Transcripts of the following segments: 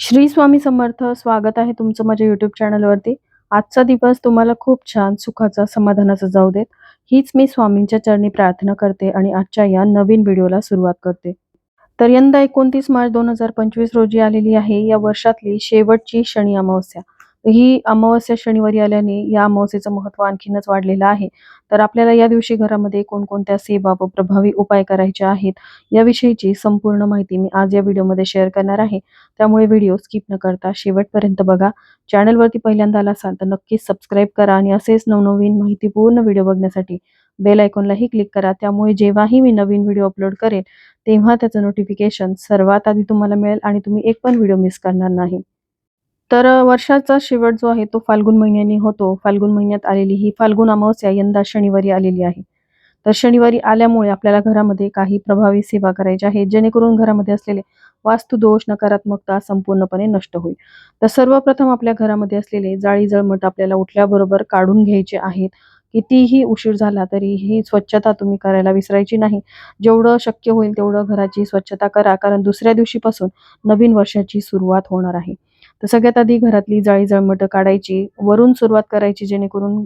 श्री स्वामी समर्थ स्वागत आहे तुमचं माझ्या युट्यूब चॅनलवरती आजचा दिवस तुम्हाला खूप छान सुखाचा समाधानाचा जाऊ देत. हीच मी स्वामींच्या चरणी प्रार्थना करते आणि आजच्या या नवीन व्हिडिओला सुरुवात करते. तर यंदा एकोणतीस मार्च दोन हजार पंचवीस रोजी आलेली आहे. या वर्षातली शेवटची शनी अमावस्या. ही अमावस्या शनिवारी आल्याने या अमावस्येचं महत्त्व आणखीनच वाढलेलं आहे. तर आपल्याला या दिवशी घरामध्ये कोणकोणत्या सेवा व प्रभावी उपाय करायचे आहेत याविषयीची संपूर्ण माहिती मी आज या व्हिडिओमध्ये शेअर करणार आहे. त्यामुळे व्हिडिओ स्किप न करता शेवटपर्यंत बघा. चॅनलवरती पहिल्यांदा आला असाल तर नक्कीच सबस्क्राईब करा आणि असेच नवनवीन माहितीपूर्ण व्हिडिओ बघण्यासाठी बेल आयकॉनलाही क्लिक करा. त्यामुळे जेव्हाही मी नवीन व्हिडिओ अपलोड करेन तेव्हा त्याचं नोटिफिकेशन सर्वात आधी तुम्हाला मिळेल आणि तुम्ही एक पण व्हिडिओ मिस करणार नाही. तर वर्षाचा शेवट जो आहे तो फाल्गुन महिन्याने होतो. फाल्गुन महिन्यात आलेली ही फाल्गुन अमावस्या यंदा शनिवारी आलेली आहे. तर शनिवारी आल्यामुळे आपल्याला घरामध्ये काही प्रभावी सेवा करायच्या आहे जेणेकरून घरामध्ये असलेले वास्तुदोष नकारात्मकता संपूर्णपणे नष्ट होईल. तर सर्वप्रथम आपल्या घरामध्ये असलेले जाळी जळमट आपल्याला उठल्याबरोबर काढून घ्यायचे आहेत. कितीही उशीर झाला तरी ही स्वच्छता तुम्ही करायला विसरायची नाही. जेवढं शक्य होईल तेवढं घराची स्वच्छता करा कारण दुसऱ्या दिवशीपासून नवीन वर्षाची सुरुवात होणार आहे. तर सगळ्यात आधी घरातली जाळी जळमट काढायची वरून सुरुवात करायची जेणेकरून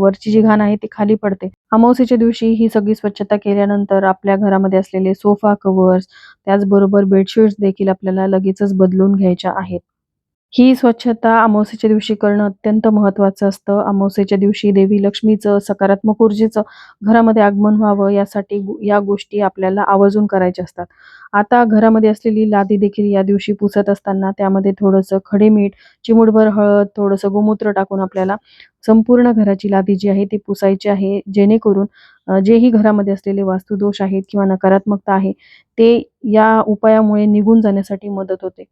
वरची जी घाण आहे ती खाली पडते. अमावस्येच्या दिवशी ही सगळी स्वच्छता केल्यानंतर आपल्या घरामध्ये असलेले सोफा कव्हर्स त्याचबरोबर बेडशीट्स देखील आपल्याला लगेचच बदलून घ्यायच्या आहेत. ही स्वच्छता अमावस्येच्या दिवशी करणं अत्यंत महत्त्वाचं असतं. अमावस्येच्या दिवशी देवी लक्ष्मीचं सकारात्मक ऊर्जेचं घरामध्ये आगमन व्हावं यासाठी या गोष्टी आपल्याला आवर्जून करायच्या असतात. आता घरामध्ये असलेली लादी देखील या दिवशी पुसत असताना त्यामध्ये थोडंसं खडे मीठ चिमूटभर हळद थोडंसं गोमूत्र टाकून आपल्याला संपूर्ण घराची लादी जी आहे ती पुसायची आहे. जेणेकरून जेही घरामध्ये असलेले वास्तुदोष आहेत किंवा नकारात्मकता आहे ते या उपायामुळे निघून जाण्यासाठी मदत होते.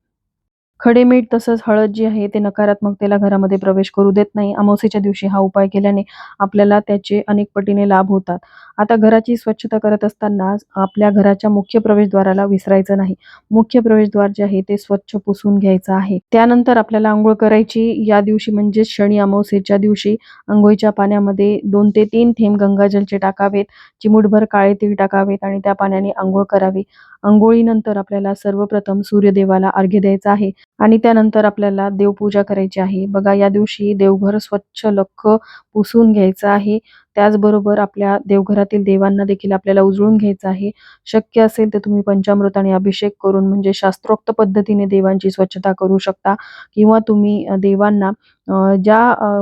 खडे मीठ तसंच हळद जी आहे ते नकारात्मकतेला घरामध्ये प्रवेश करू देत नाही. अमावस्येच्या दिवशी हा उपाय केल्याने आपल्याला त्याचे अनेक पटीने लाभ होतात. आता घराची स्वच्छता करत असताना आपल्या घराच्या मुख्य प्रवेशद्वाराला विसरायचं नाही. मुख्य प्रवेशद्वार जे आहे ते स्वच्छ पुसून घ्यायचं आहे. त्यानंतर आपल्याला आंघोळ करायची. या दिवशी म्हणजे शनी अमावस्येच्या दिवशी आंघोळीच्या पाण्यामध्ये दोन ते तीन थेंब गंगाजलचे टाकावेत. चिमूटभर काळे तीळ टाकावेत आणि त्या पाण्याने आंघोळ करावी. आंघोळीनंतर आपल्याला सर्वप्रथम सूर्यदेवाला अर्घ्य द्यायचा आहे. आणि त्यानंतर आपल्याला देवपूजा करायची आहे. बघा या दिवशी देवघर स्वच्छ लख पुसून घ्यायचं आहे. त्याचबरोबर आपल्या देवघरातील देवांना देखील आपल्याला उजळून घ्यायचं आहे. शक्य असेल तर तुम्ही पंचामृताने अभिषेक करून म्हणजे शास्त्रोक्त पद्धतीने देवांची स्वच्छता करू शकता. किंवा तुम्ही देवांना ज्या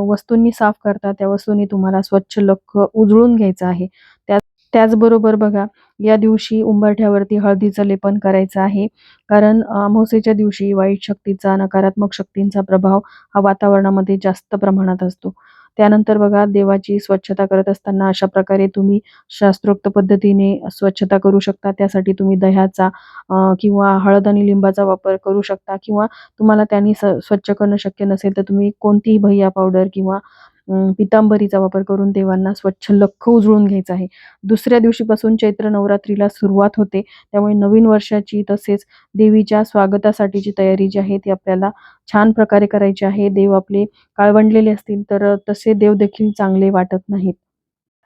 वस्तूंनी साफ करता त्या वस्तूंनी तुम्हाला स्वच्छ लख उजळून घ्यायचं आहे. त्या त्याचबरोबर बघा या दिवशी उंबरठ्यावरती हळदीचं लेपन करायचं आहे. कारण अमावस्येच्या दिवशी वाईट शक्तीचा नकारात्मक शक्तींचा प्रभाव हा वातावरणामध्ये जास्त प्रमाणात असतो. त्यानंतर बघा देवाची स्वच्छता करत असताना अशा प्रकारे तुम्ही शास्त्रोक्त पद्धतीने स्वच्छता करू शकता. त्यासाठी तुम्ही दह्याचा किंवा हळद आणि लिंबाचा वापर करू शकता. किंवा तुम्हाला त्यांनी स स्वच्छ करणं शक्य नसेल तर तुम्ही कोणतीही भैया पावडर किंवा पितांबरीचा वापर करून देवांना स्वच्छ लख्ख उजळून घ्यायचं आहे. दुसऱ्या दिवशीपासून चैत्र नवरात्रीला सुरुवात होते. त्यामुळे नवीन वर्षाची तसेच देवीच्या स्वागतासाठीची तयारी जी आहे ती आपल्याला छान प्रकारे करायची आहे. देव आपले काळवंडलेले असतील तर तसे देव देखील चांगले वाटत नाहीत.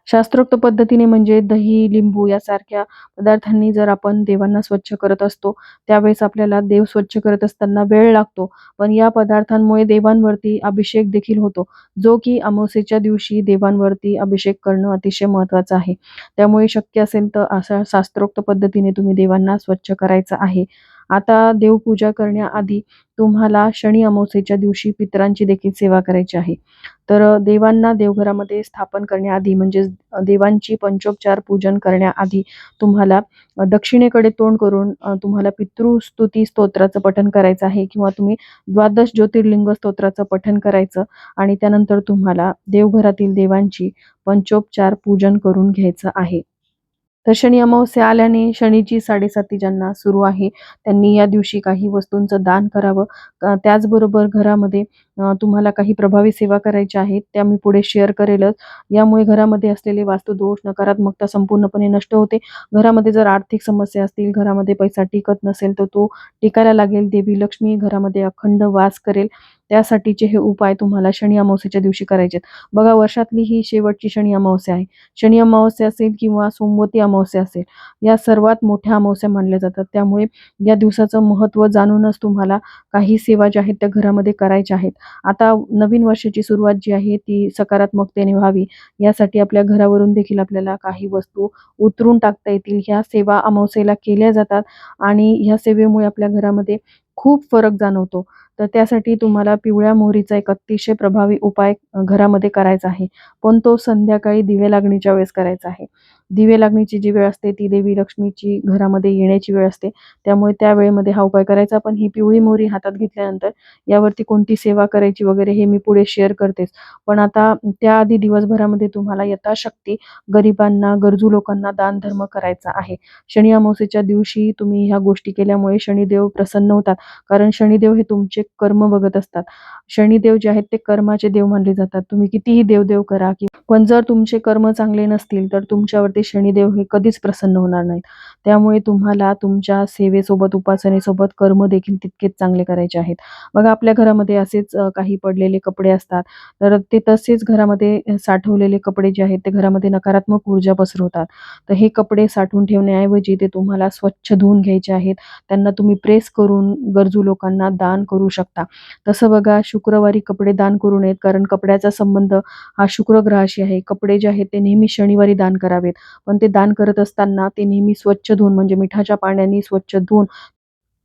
शास्त्रोक्त पद्धतीने म्हणजे दही लिंबू यासारख्या पदार्थांनी जर आपण देवांना स्वच्छ करत असतो त्यावेळेस आपल्याला देव स्वच्छ करत असताना वेळ लागतो. पण या पदार्थांमुळे देवांवरती अभिषेक देखील होतो जो की अमावस्येच्या दिवशी देवांवरती अभिषेक करणं अतिशय महत्त्वाचं आहे. त्यामुळे शक्य असेल तर अशा शास्त्रोक्त पद्धतीने तुम्ही देवांना स्वच्छ करायचं आहे. आता देवपूजा करण्याआधी तुम्हाला शनी अमावस्येच्या दिवशी पितरांची देखील सेवा करायची आहे. तर देवांना देवघरामध्ये स्थापन करण्याआधी म्हणजे देवांची पंचोपचार पूजन करण्याआधी तुम्हाला दक्षिणेकडे तोंड करून तुम्हाला पितृस्तुती स्तोत्राचं पठन करायचं आहे किंवा तुम्ही द्वादश ज्योतिर्लिंग स्तोत्राचं पठन करायचं आणि त्यानंतर तुम्हाला देवघरातील देवांची पंचोपचार पूजन करून घ्यायचं आहे. तर शनी अमावस्या आल्याने शनीची साडेसाती ज्यांना सुरू आहे त्यांनी या दिवशी काही वस्तूंचं दान करावं. त्याचबरोबर घरामध्ये तुम्हाला काही प्रभावी सेवा करायच्या आहेत त्या मी पुढे शेअर करेलच यामुळे घरामध्ये असलेले वास्तुदोष नकारात्मकता संपूर्णपणे नष्ट होते घरामध्ये जर आर्थिक समस्या असतील घरामध्ये पैसा टिकत नसेल तर तो टिकायला लागेल देवी लक्ष्मी घरामध्ये अखंड वास करेल त्यासाठीचे हे उपाय तुम्हाला शनी अमावस्येच्या दिवशी करायचे आहेत. बघा वर्षातली ही शेवटची शनी अमावस्या आहे. शनी अमावस्या असेल किंवा सोमवती अमावस्या असेल, या सर्वात मोठ्या अमावस्या मानल्या जातात. त्यामुळे या दिवसाचं महत्त्व जाणूनच तुम्हाला काही सेवा ज्या आहेत त्या घरामध्ये करायच्या आहेत. आता नवीन वर्षाची सुरुवात जी आहे ती सकारात्मकतेने व्हावी यासाठी आपल्या घरावरून देखील आपल्याला काही वस्तू उतरून टाकता येतील. ह्या सेवा अमावस्येला केल्या जातात आणि ह्या सेवेमुळे आपल्या घरामध्ये खूप फरक जाणवतो. तर त्यासाठी तुम्हाला पिवळ्या मोहरीचा एक अतिशय प्रभावी उपाय घरामध्ये करायचा आहे. पण तो संध्याकाळी दिवे लागणीच्या वेळेस करायचा आहे. दिवे लागणीची जी वेळ असते ती देवी लक्ष्मीची घरामध्ये येण्याची वेळ असते. त्यामुळे त्या वेळेमध्ये हा उपाय करायचा. पण ही पिवळी मोहरी हातात घेतल्यानंतर यावरती कोणती सेवा करायची वगैरे हे मी पुढे शेअर करतेच. पण आता त्याआधी दिवसभरामध्ये तुम्हाला यथाशक्ती गरिबांना, गरजू लोकांना दानधर्म करायचा आहे. शनी अमावस्येच्या दिवशी तुम्ही ह्या गोष्टी केल्यामुळे शनिदेव प्रसन्न होतात. कारण शनिदेव हे तुमचे कर्म बघत असतात. शनिदेव जे आहेत ते कर्माचे देव मानले जातात. तुम्ही कितीही देवदेव करा की पण जर तुमचे कर्म चांगले नसतील तर तुमच्यावरती शनिदेव हे कधीच प्रसन्न होणार नाहीत. त्यामुळे तुम्हाला तुमच्या सेवेसोबत, उपासनेसोबत कर्म देखील तितकेच चांगले करायचे आहेत. बघा आपल्या घरामध्ये असेच काही पडलेले कपडे असतात. तर ते तसेच घरामध्ये साठवलेले कपडे जे आहेत ते घरामध्ये नकारात्मक ऊर्जा पसरवतात. तर हे कपडे साठवून ठेवण्याऐवजी ते तुम्हाला स्वच्छ धुवून घ्यायचे आहेत. त्यांना तुम्ही प्रेस करून गरजू लोकांना दान करू शकता. तसं बघा शुक्रवारी कपडे दान करू नयेत कारण कपड्याचा संबंध हा शुक्र ग्रहाशी आहे. कपडे जे आहेत ते नेहमी शनिवारी दान करावेत. पण ते दान करत असताना ते नेहमी स्वच्छ धुवून म्हणजे मिठाच्या पाण्याने स्वच्छ धुवून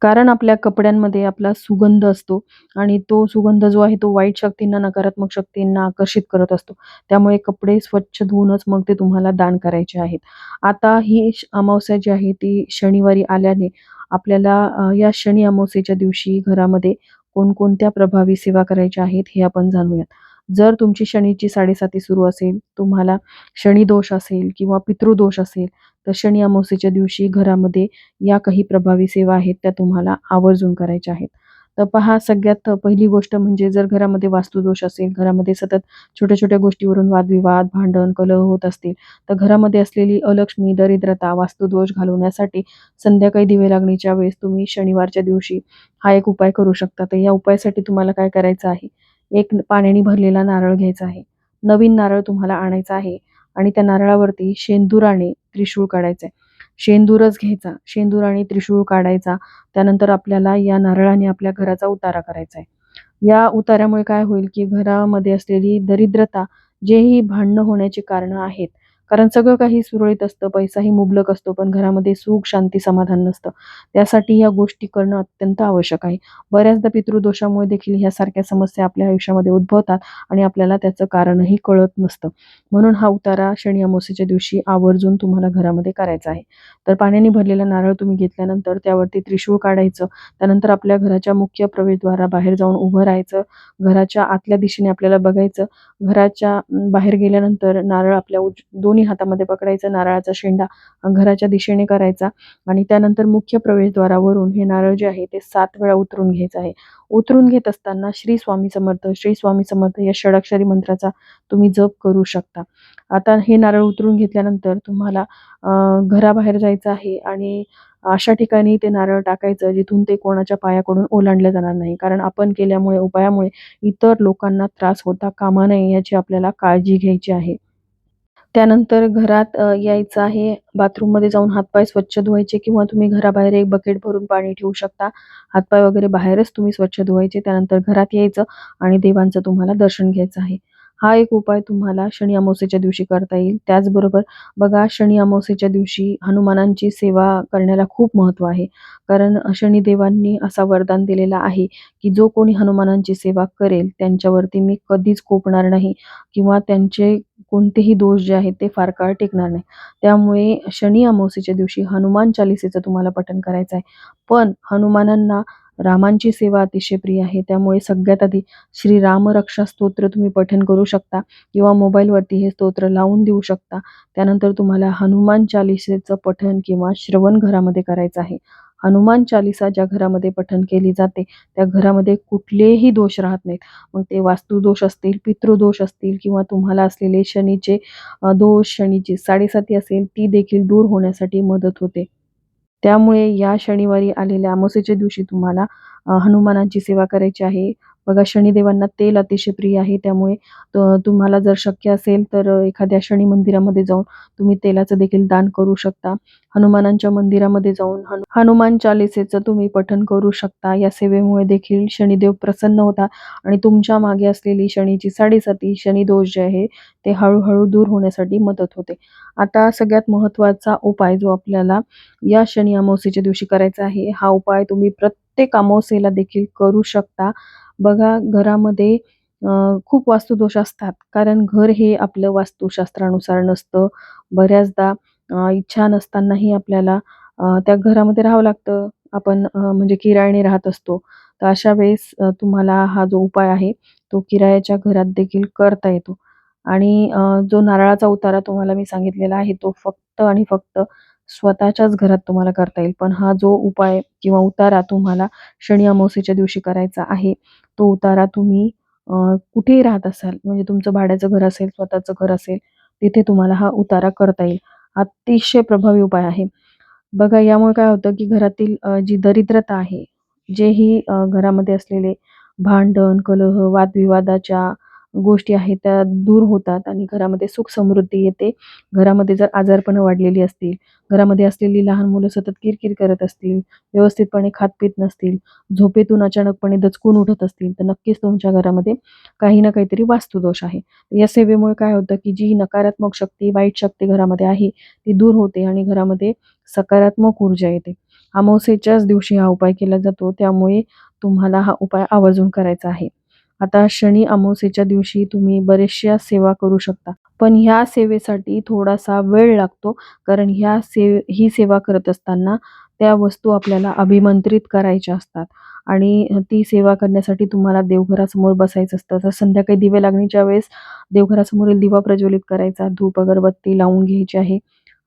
कारण आपल्या कपड्यांमध्ये आपला सुगंध असतो आणि तो सुगंध जो आहे तो वाईट शक्तींना, नकारात्मक शक्तींना आकर्षित करत असतो. त्यामुळे कपडे स्वच्छ धुवूनच मग ते तुम्हाला दान करायचे आहेत. आता ही अमावस्या जी आहे ती शनिवारी आल्याने आपल्याला या शनी अमावस्येच्या दिवशी घरामध्ये कोणकोणत्या प्रभावी सेवा करायच्या आहेत हे आपण जाणूयात. जर तुमची शनीची 7.5 सुरू असेल, तुम्हाला शनिदोष असेल किंवा पितृदोष असेल, तर शनी अमावस्येच्या दिवशी घरामध्ये या काही प्रभावी सेवा आहेत त्या तुम्हाला आवर्जून करायच्या आहेत. तर पहा सगळ्यात पहिली गोष्ट म्हणजे जर घरामध्ये वास्तुदोष असेल, घरामध्ये सतत छोट्या-छोट्या गोष्टीवरून वादविवाद, भांडण, कलह होत असतील, तर घरामध्ये असलेली अलक्ष्मी, दरिद्रता, वास्तुदोष घालवण्यासाठी संध्याकाळी दिवे लागणीच्या वेळेस तुम्ही शनिवारच्या दिवशी हा एक उपाय करू शकता. तर या उपायासाठी तुम्हाला काय करायचं आहे, एक पाण्याने भरलेला नारळ घ्यायचा आहे. नवीन नारळ तुम्हाला आणायचा आहे आणि त्या नारळावरती शेंदुराने त्रिशूळ काढायचं आहे. शेंदूरच घ्यायचा. शेंदूर आणि त्रिशूळ काढायचा. त्यानंतर आपल्याला या नारळाने आपल्या घराचा उतारा करायचा आहे. या उतारामुळे काय होईल, की घरामध्ये असलेली दरिद्रता, जेही भांडणं होण्याची कारणं आहेत, कारण सगळं काही सुरळीत असतं, पैसाही मुबलक असतो, पण घरामध्ये सुख, शांती, समाधान नसतं. त्यासाठी या गोष्टी करणं अत्यंत आवश्यक आहे. बऱ्याचदा पितृदोषामुळे देखील ह्यासारख्या समस्या आपल्या आयुष्यामध्ये उद्भवतात आणि आपल्याला त्याचं कारणही कळत नसतं. म्हणून हा उतारा शनी अमावस्येच्या दिवशी आवर्जून तुम्हाला घरामध्ये करायचा आहे. तर पाण्याने भरलेला नारळ तुम्ही घेतल्यानंतर त्यावरती त्रिशूळ काढायचं. त्यानंतर आपल्या घराच्या मुख्य प्रवेशद्वाराबाहेर जाऊन उभं राहायचं. घराच्या आतल्या दिशेने आपल्याला बघायचं. घराच्या बाहेर गेल्यानंतर नारळ आपल्या उज दोन्ही हातामध्ये पकडायचं. नारळाचा शेंडा घराच्या दिशेने करायचा आणि त्यानंतर मुख्य प्रवेशद्वारावरून हे नारळ जे आहे ते सात वेळा उतरून घ्यायचं आहे. उतरून घेत असताना श्री स्वामी समर्थ, श्री स्वामी समर्थ या षडाक्षरी मंत्राचा तुम्ही जप करू शकता. आता हे नारळ उतरून घेतल्यानंतर तुम्हाला घराबाहेर जायचं आहे आणि अशा ठिकाणी ते नारळ टाकायचं जिथून ते कोणाच्या पायाकडून ओलांडलं जाणार नाही. कारण आपण केल्यामुळे, उपायामुळे इतर लोकांना त्रास होता कामा नये याची आपल्याला काळजी घ्यायची आहे. त्यानंतर घरात यायचं आहे. बाथरूममध्ये जाऊन हातपाय स्वच्छ धुवायचे किंवा तुम्ही घराबाहेर एक बकेट भरून पाणी ठेवू शकता. हातपाय वगैरे बाहेरच तुम्ही स्वच्छ धुवायचे. त्यानंतर घरात यायचं आणि देवांचं तुम्हाला दर्शन घ्यायचं आहे. हा एक उपाय तुम्हाला शनी अमावस्येच्या दिवशी करता येईल. त्याचबरोबर बघा शनी अमावस्येच्या दिवशी हनुमानांची सेवा करण्याला खूप महत्त्व आहे. कारण शनिदेवांनी असा वरदान दिलेला आहे, की जो कोणी हनुमानांची सेवा करेल त्यांच्यावरती मी कधीच कोपणार नाही किंवा त्यांचे कोणतेही दोष जे आहेत ते फार काळ टिकणार नाही. त्यामुळे शनी अमावस्येच्या दिवशी हनुमान चालिसेचं तुम्हाला पठण करायचं आहे. पण हनुमानांना रामांची सेवा अतिशय प्रिय आहे. त्यामुळे सगळ्यात आधी श्री रामरक्षा स्तोत्र तुम्ही पठण करू शकता किंवा मोबाईलवरती हे स्तोत्र लावून देऊ शकता. त्यानंतर तुम्हाला हनुमान चालिसेचं पठण किंवा श्रवण घरामध्ये करायचं आहे. हनुमान चालीसा ज्या घरामध्ये पठण केली जाते, त्या घरामध्ये कुठलेही दोष राहत नाहीत. मग ते वास्तुदोष असतील, पितृदोष असतील किंवा तुम्हाला असलेले शनीचे दोष, शनीची 7.5 असेल ती देखील दूर होण्यासाठी मदत होते. त्यामुळे या शनिवारी आलेल्या अमावस्येच्या दिवशी तुम्हाला हनुमानांची सेवा करायची आहे. बघा शनिदेवांना तेल अतिशय प्रिय आहे. त्यामुळे तुम्हाला जर शक्य असेल तर एखाद्या शनी मंदिरामध्ये जाऊन तुम्ही तेलाचं देखील दान करू शकता. हनुमानांच्या मंदिरामध्ये जाऊन हनुमान चालिसेचं तुम्ही पठन करू शकता. या सेवेमुळे देखील शनिदेव प्रसन्न होता आणि तुमच्या मागे असलेली शनीची साडेसाती शनिदोष जे आहे ते हळूहळू दूर होण्यासाठी मदत होते. आता सगळ्यात महत्त्वाचा उपाय जो आपल्याला या शनी अमावस्येच्या दिवशी करायचा आहे हा उपाय तुम्ही प्रत्येक अमावस्येला देखील करू शकता. बघा घरामध्ये खूप वास्तुदोष असतात. कारण घर हे आपलं वास्तुशास्त्रानुसार नसतं. बऱ्याचदा इच्छा नसतानाही आपल्याला त्या घरामध्ये राहावं लागतं. आपण म्हणजे किरायाने राहत असतो. तर अशा वेळेस तुम्हाला हा जो उपाय आहे तो किरायाच्या घरात देखील करता येतो. आणि जो नारळाचा उतारा तुम्हाला मी सांगितलेला आहे तो फक्त आणि फक्त स्वतःच्याच घरात तुम्हाला करता येईल. पण हा जो उपाय किंवा उतारा तुम्हाला शनी अमावस्येच्या दिवशी करायचा आहे तो उतारा तुम्ही कुठेही राहत असाल म्हणजे तुमचं भाड्याचं घर असेल स्वतःचं घर असेल तिथे तुम्हाला हा उतारा करता येईल. अतिशय प्रभावी उपाय आहे. बघा यामुळे काय होतं की घरातील जी दरिद्रता आहे जेही ही घरामध्ये असलेले भांडण कलह वादविवादाच्या गोष्टी आहेत त्या दूर होतात आणि घरामध्ये सुख समृद्धी येते. घरामध्ये जर आजारपणं वाढलेली असतील घरामध्ये असलेली लहान मुलं सतत किरकिर करत असतील व्यवस्थितपणे खात पीत नसतील झोपेतून अचानकपणे दचकून उठत असतील तर नक्कीच तुमच्या घरामध्ये काही ना काहीतरी वास्तुदोष आहे. या सेवेमुळे काय होतं की जी नकारात्मक शक्ती वाईट शक्ती घरामध्ये आहे ती दूर होते आणि घरामध्ये सकारात्मक ऊर्जा येते. अमावस्येच्याच दिवशी हा उपाय केला जातो त्यामुळे तुम्हाला हा उपाय आवर्जून करायचा आहे. आता शनी अमावस्येच्या दिवशी तुम्ही बरेचशा सेवा करू शकता. पण ह्या सेवेसाठी थोडासा वेळ लागतो कारण ह्या सेव ही सेवा करत असताना त्या वस्तू आपल्याला अभिमंत्रित करायच्या असतात. आणि ती सेवा करण्यासाठी तुम्हाला देवघरासमोर बसायचं असतं. तर संध्याकाळी दिवे लागण्याच्या वेळेस देवघरासमोरील दिवा प्रज्वलित करायचा धूप अगरबत्ती लावून घ्यायची आहे.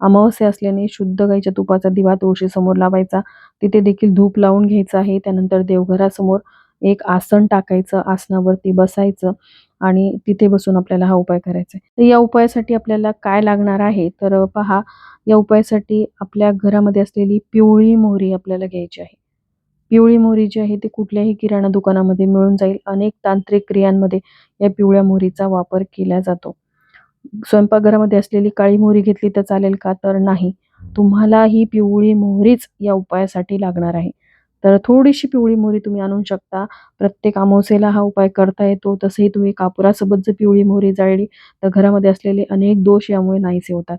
अमावस्या असल्याने शुद्ध गाईच्या तुपाचा दिवा तुळशीसमोर लावायचा. तिथे देखील धूप लावून घ्यायचा आहे. त्यानंतर देवघरासमोर एक आसन टाकायचं आसनावरती बसायचं आणि तिथे बसून आपल्याला हा उपाय करायचा आहे. तर या उपायासाठी आपल्याला काय लागणार आहे? तर पहा या उपायासाठी आपल्या घरामध्ये असलेली पिवळी मोहरी आपल्याला घ्यायची आहे. पिवळी मोहरी जी आहे ती कुठल्याही किराणा दुकानामध्ये मिळून जाईल. अनेक तांत्रिक क्रियांमध्ये या पिवळ्या मोहरीचा वापर केला जातो. स्वयंपाकघरामध्ये असलेली काळी मोहरी घेतली तर चालेल का? तर नाही. तुम्हाला ही पिवळी मोहरीच या उपायासाठी लागणार आहे. तर थोडीशी पिवळी मोहरी तुम्ही आणू शकता. प्रत्येक अमावसेला हा उपाय करता येतो. तसंही तुम्ही कापुरासोबत जर पिवळी मोहरी जाळली तर घरामध्ये असलेले अनेक दोष यामुळे नाहीसे होतात.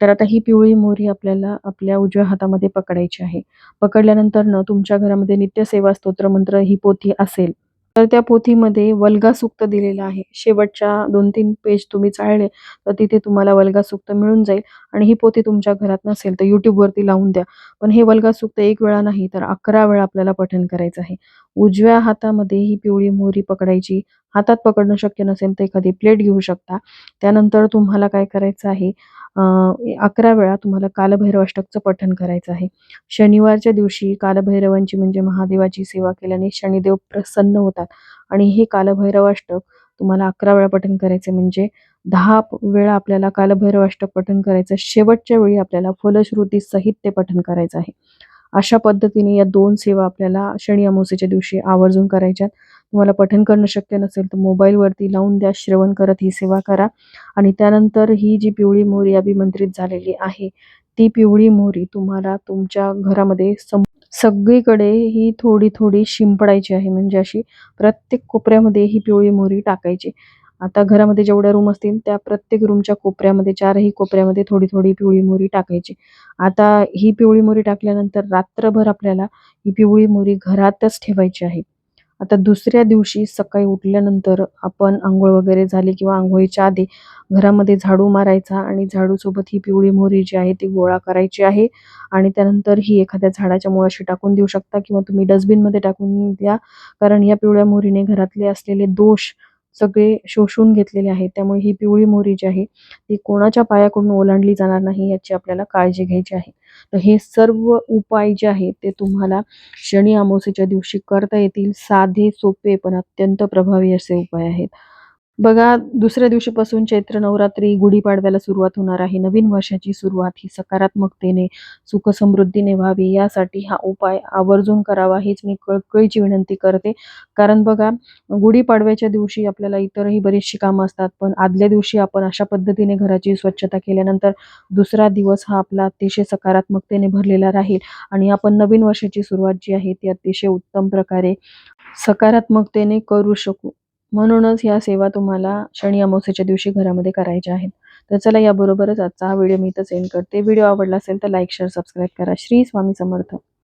तर आता ही पिवळी मोहरी आपल्याला आपल्या उजव्या हातामध्ये पकडायची आहे. पकडल्यानंतर न तुमच्या घरामध्ये नित्यसेवा स्तोत्र मंत्र ही पोथी असेल. तर त्या पोथीमध्ये वल्गा सुक्त दिलेलं आहे. शेवटच्या दोन तीन पेज तुम्ही चाळले तर तिथे तुम्हाला वल्गा सुक्त मिळून जाईल. आणि ही पोथी तुमच्या घरात नसेल तर यूट्यूबवरती लावून द्या. पण हे वल्गा सूक्त एक वेळा नाही तर अकरा वेळा आपल्याला पठण करायचं आहे. उजव्या हातामध्ये ही पिवळी मोहरी पकडायची हातात पकडणं शक्य नसेल तर एखादी प्लेट घेऊ शकता. त्यानंतर तुम्हाला काय करायचं आहे? अकरा वेळा तुम्हाला कालभैरव अष्टकचं पठण करायचं आहे. शनिवारच्या दिवशी कालभैरवांची म्हणजे महादेवाची सेवा केल्याने शनिदेव प्रसन्न होतात. आणि हे कालभैरव अष्टक तुम्हाला अकरा वेळा पठण करायचे म्हणजे दहा वेळा आपल्याला कालभैरव अष्टक पठण करायचं शेवटच्या वेळी आपल्याला फलश्रुती सहित ते पठण करायचं आहे. अशा पद्धतीने या दोन सेवा आपल्याला शनी अमावस्येच्या दिवशी आवर्जून करायच्यात. तुम्हाला पठण करणं शक्य नसेल तर मोबाईलवरती लावून द्या श्रवण करत ही सेवा करा. आणि त्यानंतर ही जी पिवळी मोहरी अभिमंत्रित झालेली आहे ती पिवळी मोहरी तुम्हाला तुमच्या घरामध्ये सम सगळीकडे ही थोडी थोडी शिंपडायची आहे. म्हणजे अशी प्रत्येक कोपऱ्यामध्ये ही पिवळी मोहरी टाकायची. आता घरामध्ये जेवढ्या रूम असतील त्या प्रत्येक रूमच्या कोपऱ्यामध्ये चारही कोपऱ्यामध्ये थोडी थोडी पिवळी मोहरी टाकायची. आता ही पिवळी मोहरी टाकल्यानंतर रात्रभर आपल्याला ही पिवळी मोहरी घरातच ठेवायची आहे. आता दुसऱ्या दिवशी सकाळी उठल्यानंतर आपण आंघोळ वगैरे झाली किंवा आंघोळीच्या आधी घरामध्ये झाडू मारायचा आणि झाडूसोबत ही पिवळी मोहरी जी आहे ती गोळा करायची आहे आणि त्यानंतर ही एखाद्या झाडाच्या मुळाशी टाकून देऊ शकता किंवा तुम्ही डस्टबिनमध्ये टाकून द्या. कारण या पिवळ्या मोहरीने घरातले असलेले दोष सगळे शोषून घेतलेले आहेत. त्यामुळे ही पिवळी मोहरी जी आहे ती कोणाच्या पायाकडून ओलांडली जाणार नाही याची आपल्याला काळजी घ्यायची आहे. तर हे सर्व उपाय जे आहेत ते तुम्हाला शनी अमावस्येच्या दिवशी करता येतील. साधे सोपे पण अत्यंत प्रभावी असे उपाय आहेत. बघा दुसऱ्या दिवशीपासून चैत्र नवरात्री गुढीपाडव्याला सुरुवात होणार आहे. नवीन वर्षाची सुरुवात ही सकारात्मकतेने सुख समृद्धीने व्हावी. यासाठी हा उपाय आवर्जून करावा हीच मी कळकळीची विनंती करते. कारण बघा गुढीपाडव्याच्या दिवशी आपल्याला इतरही बरीचशी कामं असतात पण आदल्या दिवशी आपण अशा पद्धतीने घराची स्वच्छता केल्यानंतर दुसरा दिवस हा आपला अतिशय सकारात्मकतेने भरलेला राहील. आणि आपण नवीन वर्षाची सुरुवात जी आहे ती अतिशय उत्तम प्रकारे सकारात्मकतेने करू शकू. म्हणूनच ह्या सेवा तुम्हाला शनी अमावस्येच्या दिवशी घरामध्ये करायच्या आहेत. तर चला याबरोबरच आजचा हा व्हिडिओ मी इथं सेंड करते. व्हिडिओ आवडला असेल तर लाईक शेअर सबस्क्राईब करा. श्री स्वामी समर्थ.